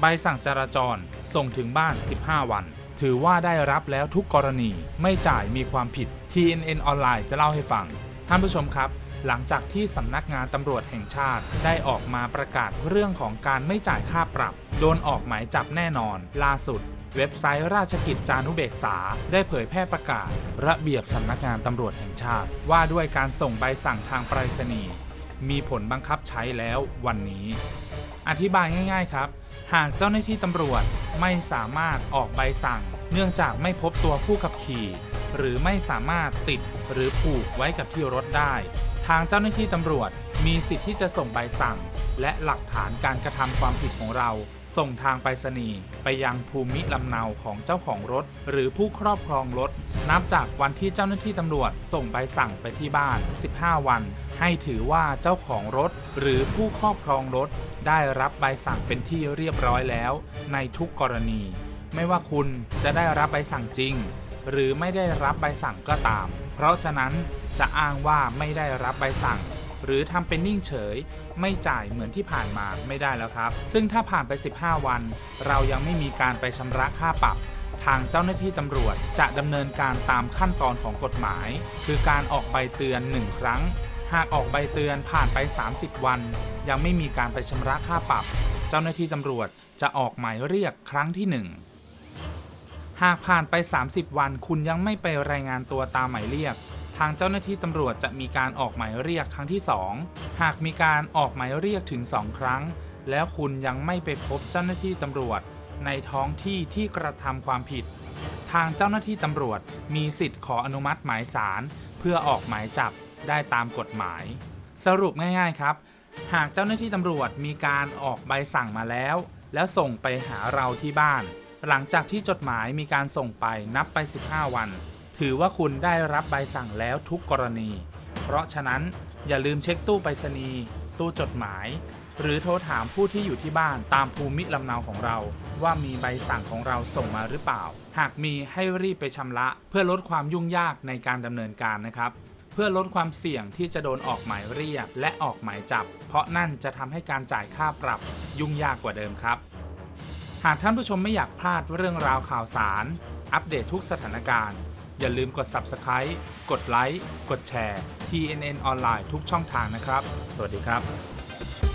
ใบสั่งจราจรส่งถึงบ้าน 15 วัน ถือว่าได้รับแล้วทุกกรณีไม่จ่ายมีความผิด TNN ออนไลน์จะเล่าให้ฟัง ท่านผู้ชมครับ หลังจากที่สำนักงานตำรวจแห่งชาติได้ออกมาประกาศเรื่องของการไม่จ่ายค่าปรับ โดนออกหมายจับแน่นอน ล่าสุดเว็บไซต์ราชกิจจานุเบกษา ได้เผยแพร่ประกาศ ระเบียบสำนักงานตำรวจแห่งชาติ ว่าด้วยการส่งใบสั่งทางไปรษณีย์มีผลบังคับใช้แล้ววันนี้ อธิบายง่าย ๆ ครับ หากเจ้าหน้าที่ตำรวจไม่สามารถออกใบสั่ง เนื่องจากไม่พบตัวผู้ขับขี่ หรือไม่สามารถติดหรือผูกไว้กับที่รถได้ ทางเจ้าหน้าที่ตำรวจมีสิทธิ์ที่จะส่งใบสั่ง และหลักฐานการกระทำความผิดของเรา ส่งทางไปรษณีย์ไปยังภูมิลำเนาของเจ้าของรถ หรือผู้ครอบครองรถ นับจากวันที่เจ้าหน้าที่ตำรวจส่งใบสั่งไปที่บ้าน 15 วัน ให้ถือว่าเจ้าของรถ หรือผู้ครอบครองรถ ได้รับใบสั่งเป็นที่เรียบร้อยแล้ว ในทุกกรณี ไม่ว่าคุณจะได้รับใบสั่งจริง หรือไม่ได้รับใบสั่งก็ตาม เพราะฉะนั้นจะอ้างว่าไม่ได้รับใบสั่ง หรือทำเป็นนิ่งเฉย ไม่จ่ายเหมือนที่ผ่านมาไม่ได้แล้วครับ ซึ่งถ้าผ่านไป 15 วัน เรายังไม่มีการไปชำระค่าปรับ ทางเจ้าหน้าที่ตำรวจจะดำเนินการตามขั้นตอนของกฎหมาย คือการออกใบเตือน 1 ครั้ง หากออกใบเตือนผ่านไป 30 วัน ยังไม่มีการไปชำระค่าปรับ เจ้าหน้าที่ตำรวจจะออกหมายเรียกครั้งที่ 1หากผ่านไป 30 วันคุณยังไม่ไปรายงานตัวตามหมายเรียก ทางเจ้าหน้าที่ตำรวจจะมีการออกหมายเรียกครั้งที่ 2 หากมีการออกหมายเรียกถึง 2 ครั้ง แล้วคุณยังไม่ไปพบเจ้าหน้าที่ตำรวจ ในท้องที่ที่กระทำความผิด ทางเจ้าหน้าที่ตำรวจมีสิทธิ์ขออนุมัติหมายสาร เพื่อออกหมายจับได้ตามกฎหมาย สรุปง่ายๆครับ หากเจ้าหน้าที่ตำรวจมีการออกใบสั่งมาแล้ว แล้วส่งไปหาเราที่บ้าน หลังจากที่จดหมายมีการส่งไปนับไป 15 วัน ถือว่าคุณได้รับใบสั่งแล้วทุกกรณี เพราะฉะนั้นอย่าลืมเช็คตู้ไปรษณีย์ตู้จดหมาย หรือโทรถามผู้ที่อยู่ที่บ้านตามภูมิลำเนาของเรา ว่ามีใบสั่งของเราส่งมาหรือเปล่า หากมีให้รีบไปชำระ เพื่อลดความยุ่งยากในการดำเนินการนะครับเพื่อลดความเสี่ยงที่จะโดนออกหมายเรียกและออกหมายจับ เพราะนั่นจะทำให้การจ่ายค่าปรับยุ่งยากกว่าเดิมครับ หากท่านผู้ชมไม่อยากพลาดเรื่องราวข่าวสาร อัปเดตทุกสถานการณ์ อย่าลืมกด Subscribe กดไลค์กดแชร์ TNN ออนไลน์ทุกช่องทางนะครับ สวัสดีครับ